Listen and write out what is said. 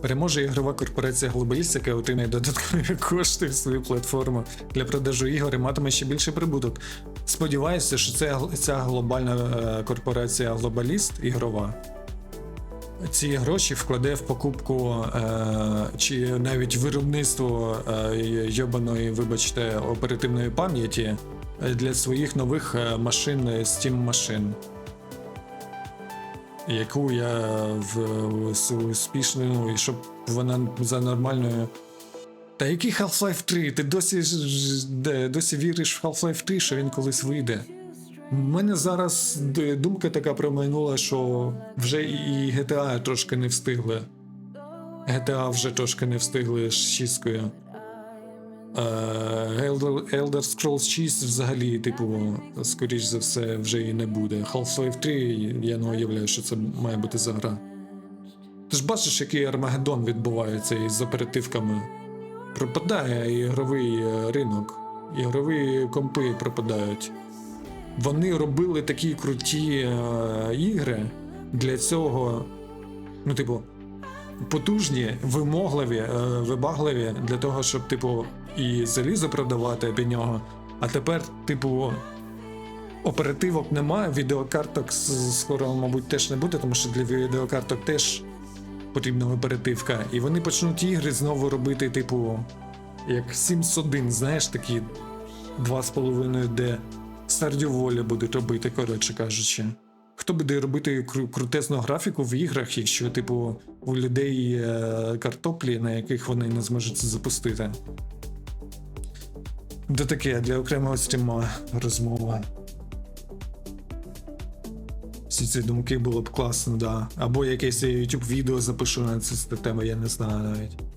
Переможе ігрова корпорація Globalist, яка отримає додаткові кошти в свою платформу для продажу ігор і матиме ще більший прибуток. Сподіваюся, що ця, ця глобальна е, корпорація Globalist ігрова ці гроші вкладе в покупку е, чи навіть виробництво е, йобаної, вибачте, оперативної пам'яті е, для своїх нових е, машин Steam машин. Яку я в, в с- успішно, ну, і щоб вона за нормальною. Та який Half-Life 3? Ти досі, досі віриш в Half-Life 3, що він колись вийде? У мене зараз думка така промайнула, що вже і GTA трошки не встигли. GTA вже трошки не встигли з шісткою. Elder, Elder Scrolls 6 взагалі, типу, скоріш за все, вже і не буде. Half-Life 3, я не уявляю, що це має бути за гра. Ти ж бачиш, який Армагеддон відбувається із оперативками. Пропадає ігровий е, ринок, ігрові компи пропадають. Вони робили такі круті е, ігри для цього, ну, типу, потужні, вимогливі, е, вибагливі для того, щоб, типу, і залізо продавати під нього. А тепер, типу, оперативок немає, відеокарток скоро, мабуть, теж не буде, тому що для відеокарток теж потрібна оперативка. І вони почнуть ігри знову робити, типу, як Sims 1, знаєш, такі 2,5D. Stardew Valley будуть робити, коротше кажучи. Хто буде робити кру- крутезну графіку в іграх, якщо, типу, у людей картоплі, на яких вони не зможуть запустити? Де таке для окремого стріма розмова. Всі ці думки було б класно, да. Або якесь YouTube відео запишу на цю тему, я не знаю навіть.